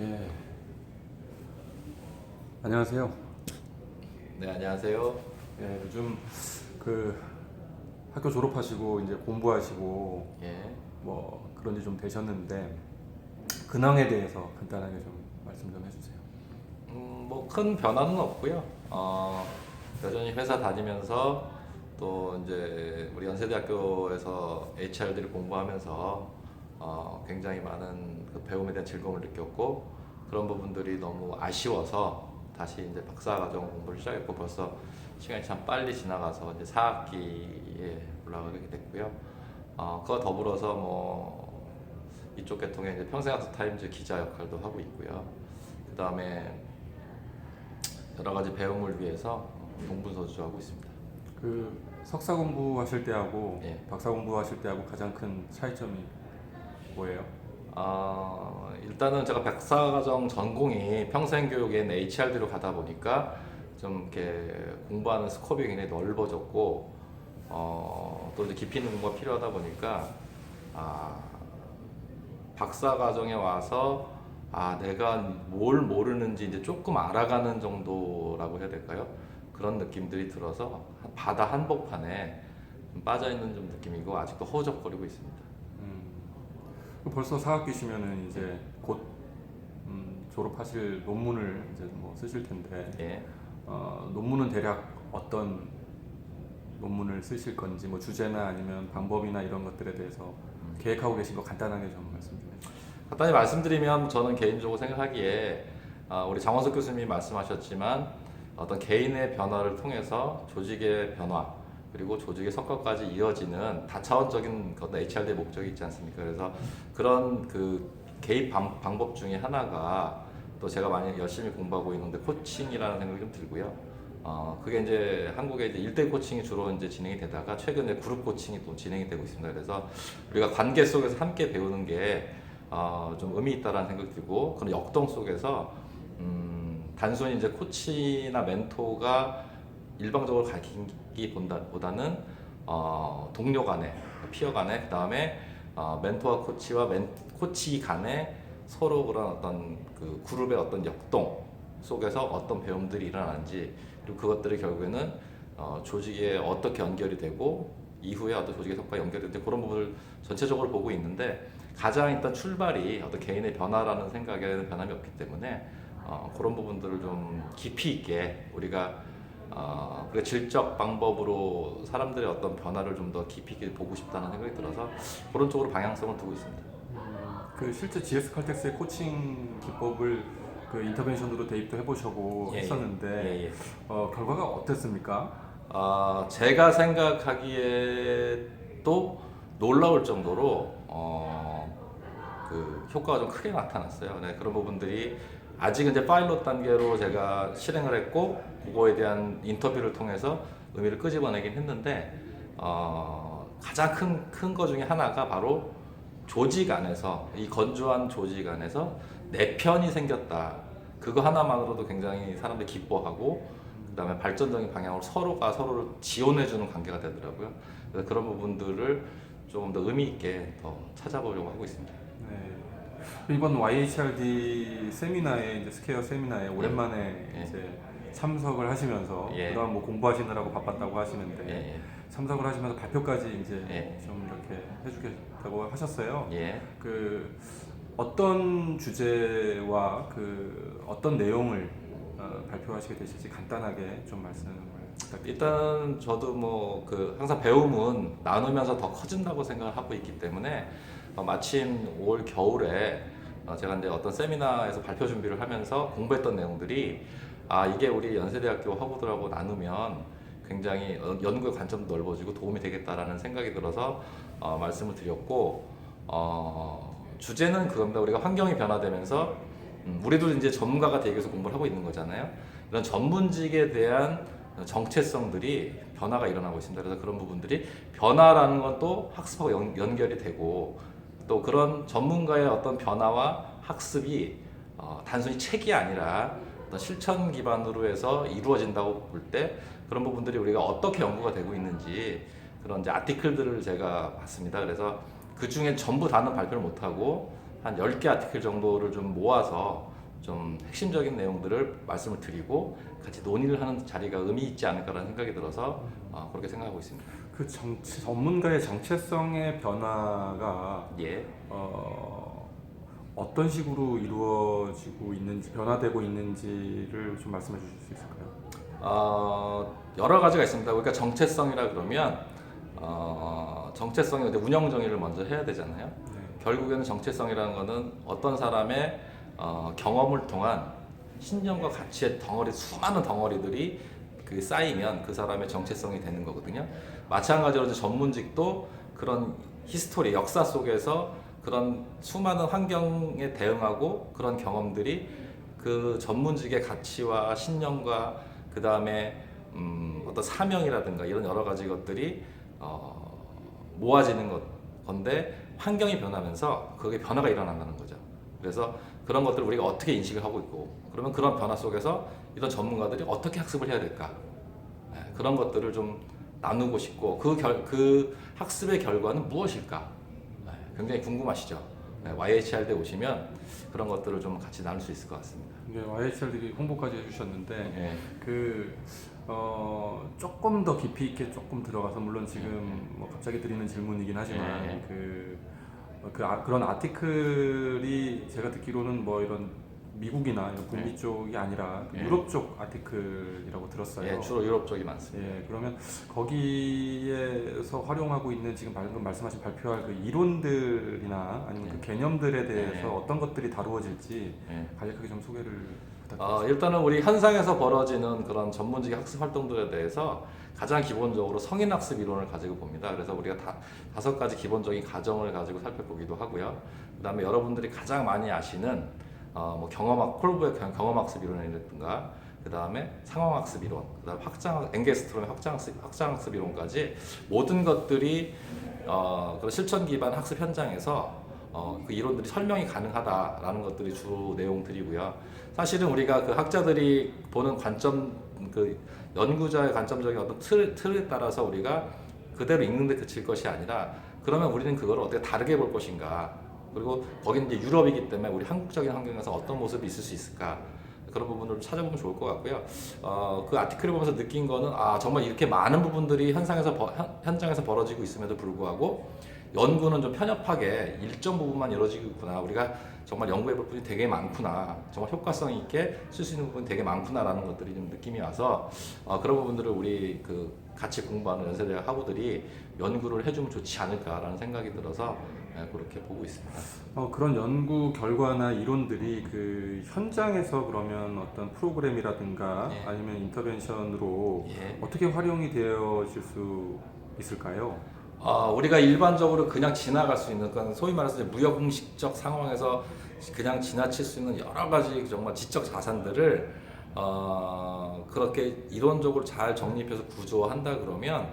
예. 안녕하세요. 네 안녕하세요. 예, 요즘 그 학교 졸업하시고 이제 공부하시고 예. 뭐 그런 지 좀 되셨는데 근황에 대해서 간단하게 좀 말씀 좀 해주세요. 음, 뭐 큰 변화는 없고요. 어, 여전히 회사 다니면서 또 이제 우리 연세대학교에서 HRD를 공부하면서 어, 굉장히 많은 그 배움에 대한 즐거움을 느꼈고 그런 부분들이 너무 아쉬워서 다시 이제 박사과정 공부를 시작했고 벌써 시간이 참 빨리 지나가서 이제 4학기에 올라가게 됐고요. 어, 그와 더불어서 뭐 이쪽 계통의 이제 평생학습 타임즈 기자 역할도 하고 있고요. 그 다음에 여러 가지 배움을 위해서 동분서주하고 있습니다. 그 석사 공부하실 때하고 예. 박사 공부하실 때하고 가장 큰 차이점이 뭐예요? 아, 일단은 제가 박사과정 전공이 평생교육인 HRD로 가다 보니까 좀 이렇게 공부하는 스코프가 굉장히 넓어졌고 어, 또 이제 깊이 있는 공부가 필요하다 보니까 아, 박사과정에 와서 아 내가 뭘 모르는지 이제 조금 알아가는 정도라고 해야 될까요? 그런 느낌들이 들어서 바다 한복판에 좀 빠져 있는 좀 느낌이고 아직도 허우적거리고 있습니다. 음, 그 벌써 4학기시면은 이제 곧 음, 졸업하실 논문을 이제 뭐 쓰실 텐데 예. 어, 논문은 대략 어떤 논문을 쓰실 건지 뭐 주제나 아니면 방법이나 이런 것들에 대해서 계획하고 계신 거 간단하게 좀 말씀 좀 해주세요. 간단히 말씀드리면 저는 개인적으로 생각하기에 아, 우리 장원석 교수님이 말씀하셨지만 어떤 개인의 변화를 통해서 조직의 변화 그리고 조직의 성과까지 이어지는 다차원적인 어떤 HRD의 목적이 있지 않습니까? 그래서 그런 그 개입 방, 방법 중에 하나가 또 제가 많이 열심히 공부하고 있는데 코칭이라는 생각이 좀 들고요. 어, 그게 이제 한국에 이제 일대 코칭이 주로 이제 진행이 되다가 최근에 그룹 코칭이 또 진행이 되고 있습니다. 그래서 우리가 관계 속에서 함께 배우는 게 어, 좀 의미 있다라는 생각이 들고 그런 역동 속에서 음, 단순히 이제 코치나 멘토가 일방적으로 가르치기보다는 어, 동료 간에 피어 간에 그 다음에 어, 멘토와 코치와 멘, 코치 간에 서로 그런 어떤 그 그룹의 어떤 역동 속에서 어떤 배움들이 일어나는지 그리고 그것들이 결국에는 어, 조직에 어떻게 연결이 되고 이후에 어떤 조직의 성과가 연결이 되는지 그런 부분을 전체적으로 보고 있는데 가장 일단 출발이 어떤 개인의 변화라는 생각에는 변함이 없기 때문에 어, 그런 부분들을 좀 깊이 있게 우리가 어, 우리가 질적 방법으로 사람들의 어떤 변화를 좀 더 깊이 있게 보고 싶다는 생각이 들어서 그런 쪽으로 방향성을 두고 있습니다. 그 실제 GS 칼텍스의 코칭 기법을 그 인터벤션으로 대입도 해보시고 예, 예. 했었는데 예, 예. 어, 결과가 어땠습니까? 아, 제가 생각하기에 또 놀라울 정도로 어, 그 효과가 좀 크게 나타났어요. 네, 그런 부분들이 아직은 이제 파일럿 단계로 제가 실행을 했고 그거에 대한 인터뷰를 통해서 의미를 끄집어내긴 했는데 어, 가장 큰 큰 거 중에 하나가 바로 조직 안에서 이 건조한 조직 안에서 내 편이 생겼다. 그거 하나만으로도 굉장히 사람들이 기뻐하고 그다음에 발전적인 방향으로 서로가 서로를 지원해주는 관계가 되더라고요. 그래서 그런 부분들을 조금 더 의미 있게 더 찾아보려고 하고 있습니다. 네. 이번 YHRD 세미나에 이제 스케어 세미나에 오랜만에 예. 이제 참석을 하시면서 예. 그동안 뭐 공부하시느라고 바빴다고 하시는데 예, 참석을 하시면서 발표까지 이제 예. 좀 이렇게 해주겠다고 하셨어요. 예. 예. 그 어떤 주제와 그 어떤 내용을 어, 발표하시게 되실지 간단하게 좀 말씀을 부탁드립니다. 일단 저도 뭐 그 항상 배움은 나누면서 더 커진다고 생각을 하고 있기 때문에 어, 마침 올 겨울에 어, 제가 이제 어떤 세미나에서 발표 준비를 하면서 공부했던 내용들이 아 이게 우리 연세대학교 학우들하고 나누면 굉장히 어, 연구의 관점도 넓어지고 도움이 되겠다라는 생각이 들어서 어, 말씀을 드렸고 어, 주제는 그겁니다. 우리가 환경이 변화되면서 음, 우리도 이제 전문가가 되기 위해서 공부를 하고 있는 거잖아요. 이런 전문직에 대한 정체성들이 변화가 일어나고 있습니다. 그래서 그런 부분들이 변화라는 건 또 학습하고 연, 연결이 되고 또 그런 전문가의 어떤 변화와 학습이 어, 단순히 책이 아니라 실천 기반으로 해서 이루어진다고 볼 때 그런 부분들이 우리가 어떻게 연구가 되고 있는지 그런 이제 아티클들을 제가 봤습니다. 그래서 그 중에 전부 다는 발표를 못 하고 한 10개 아티클 정도를 좀 모아서 좀 핵심적인 내용들을 말씀을 드리고 같이 논의를 하는 자리가 의미 있지 않을까라는 생각이 들어서 어, 그렇게 생각하고 있습니다. 그 정치, 전문가의 정체성의 변화가 예. 어, 어떤 식으로 이루어지고 있는지 변화되고 있는지를 좀 말씀해 주실 수 있을까요? 어, 여러 가지가 있습니다. 그러니까 정체성이라 그러면 어, 정체성이 이제 운영 정의를 먼저 해야 되잖아요. 네. 결국에는 정체성이라는 것은 어떤 사람의 어, 경험을 통한 신념과 가치의 덩어리 수많은 덩어리들이 그 쌓이면 그 사람의 정체성이 되는 거거든요. 마찬가지로 이제 전문직도 그런 히스토리 역사 속에서 그런 수많은 환경에 대응하고 그런 경험들이 그 전문직의 가치와 신념과 그 다음에 음, 어떤 사명이라든가 이런 여러 가지 것들이 어, 모아지는 것 건데 환경이 변하면서 그게 변화가 일어난다는 거죠. 그래서 그런 것들을 우리가 어떻게 인식을 하고 있고 그러면 그런 변화 속에서 이런 전문가들이 어떻게 학습을 해야 될까 네, 그런 것들을 좀 나누고 싶고 그, 결, 그 학습의 결과는 무엇일까 네, 굉장히 궁금하시죠. 네, YHR대 오시면 그런 것들을 좀 같이 나눌 수 있을 것 같습니다. 이게 YHR들이 홍보까지 해주셨는데 네. 그 어, 조금 더 깊이 있게 조금 들어가서 물론 지금 뭐 갑자기 드리는 질문이긴 하지만 네. 그, 어, 그 아, 그런 아티클이 제가 듣기로는 뭐 이런 미국이나 이런 북미 네. 쪽이 아니라 그 네. 유럽 쪽 아티클이라고 들었어요. 예, 주로 유럽 쪽이 많습니다. 예, 그러면 거기에서 활용하고 있는 지금 방금 말씀하신 발표할 그 이론들이나 아니면 그 개념들에 대해서 네. 어떤 것들이 다루어질지 예. 간략하게 좀 소개를 부탁드립니다. 어, 일단은 우리 현상에서 벌어지는 그런 전문직 학습 활동들에 대해서 가장 기본적으로 성인 학습 이론을 가지고 봅니다. 그래서 우리가 다, 다섯 가지 기본적인 가정을 가지고 살펴보기도 하고요. 그 다음에 여러분들이 가장 많이 아시는 어, 뭐 경험학 콜브의 경- 경험학습 이론이라든가 그 다음에 상황학습 이론, 그 다음에 확장 엥게스트롬의 확장학습 확장학습 이론까지 모든 것들이 어, 그런 실천 기반 학습 현장에서 어, 그 이론들이 설명이 가능하다라는 것들이 주 내용들이고요. 사실은 우리가 그 학자들이 보는 관점, 그 연구자의 관점적인 어떤 틀, 틀에 따라서 우리가 그대로 읽는 데 그칠 것이 아니라 그러면 우리는 그걸 어떻게 다르게 볼 것인가. 그리고 거기는 이제 유럽이기 때문에 우리 한국적인 환경에서 어떤 모습이 있을 수 있을까. 그런 부분을 찾아보면 좋을 것 같고요. 어, 그 아티클을 보면서 느낀 거는 아 정말 이렇게 많은 부분들이 현상에서 버- 현, 현장에서 벌어지고 있음에도 불구하고 연구는 좀 편협하게 일정 부분만 이루어지고 있구나. 우리가 정말 연구해 볼 부분이 되게 많구나. 정말 효과성 있게 쓸 수 있는 부분이 되게 많구나라는 것들이 좀 느낌이 와서 어, 그런 부분들을 우리 그 같이 공부하는 연세대학 학우들이 연구를 해주면 좋지 않을까라는 생각이 들어서 예, 그렇게 보고 있습니다. 어, 그런 연구 결과나 이론들이 그 현장에서 그러면 어떤 프로그램이라든가 예. 아니면 인터벤션으로 예. 어떻게 활용이 되어질 수 있을까요? 어, 우리가 일반적으로 그냥 지나갈 수 있는 그건 소위 말해서 이제 무역 공식적 상황에서 그냥 지나칠 수 있는 여러 가지 정말 지적 자산들을 어, 그렇게 이론적으로 잘 정립해서 구조한다 그러면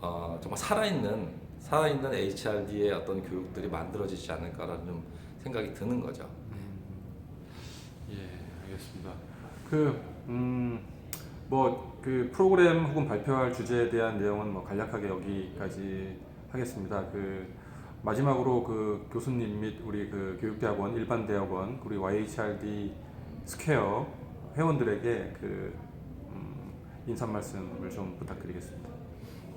어, 정말 살아있는 살아있는 HRD의 어떤 교육들이 만들어지지 않을까라는 좀 생각이 드는 거죠. 예, 알겠습니다. 그, 음, 뭐, 그 프로그램 혹은 발표할 주제에 대한 내용은 뭐 간략하게 여기까지 하겠습니다. 그, 마지막으로 그 교수님 및 우리 그 교육대학원, 일반대학원, 우리 YHRD 스퀘어 회원들에게 그, 음, 인사 말씀을 좀 부탁드리겠습니다.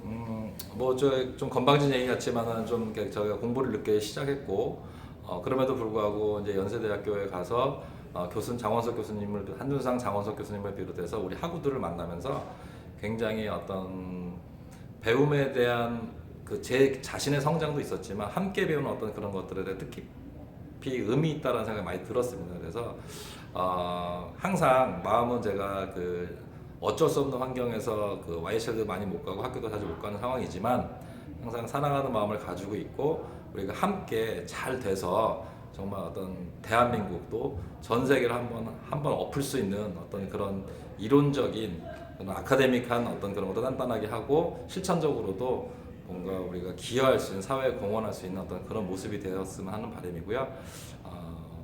음, 뭐저 좀 건방진 얘기 같지만은 좀 저희가 공부를 늦게 시작했고 어, 그럼에도 불구하고 이제 연세대학교에 가서 어, 교수 장원석 교수님을 한준상 장원석 교수님을 비롯해서 우리 학우들을 만나면서 굉장히 어떤 배움에 대한 그 제 자신의 성장도 있었지만 함께 배우는 어떤 그런 것들에 대해 뜻깊이 의미 있다라는 생각이 많이 들었습니다. 그래서 어, 항상 마음은 제가 그 어쩔 수 없는 환경에서 그 YCL도 많이 못 가고 학교도 자주 못 가는 상황이지만 항상 사랑하는 마음을 가지고 있고 우리가 함께 잘 돼서 정말 어떤 대한민국도 전 세계를 한번 한번 엎을 수 있는 어떤 그런 이론적인 그런 아카데믹한 어떤 그런 것도 단단하게 하고 실천적으로도 뭔가 우리가 기여할 수 있는 사회에 공헌할 수 있는 어떤 그런 모습이 되었으면 하는 바람이고요. 어,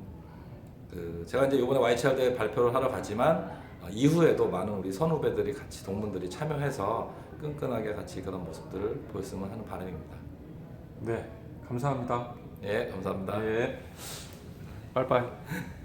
그 제가 이제 이번에 YCR 대회 발표를 하러 가지만 어, 이후에도 많은 우리 선후배들이 같이 동문들이 참여해서 끈끈하게 같이 그런 모습들을 보였으면 하는 바람입니다. 네, 감사합니다. 예, 감사합니다. 예. 빠이빠이.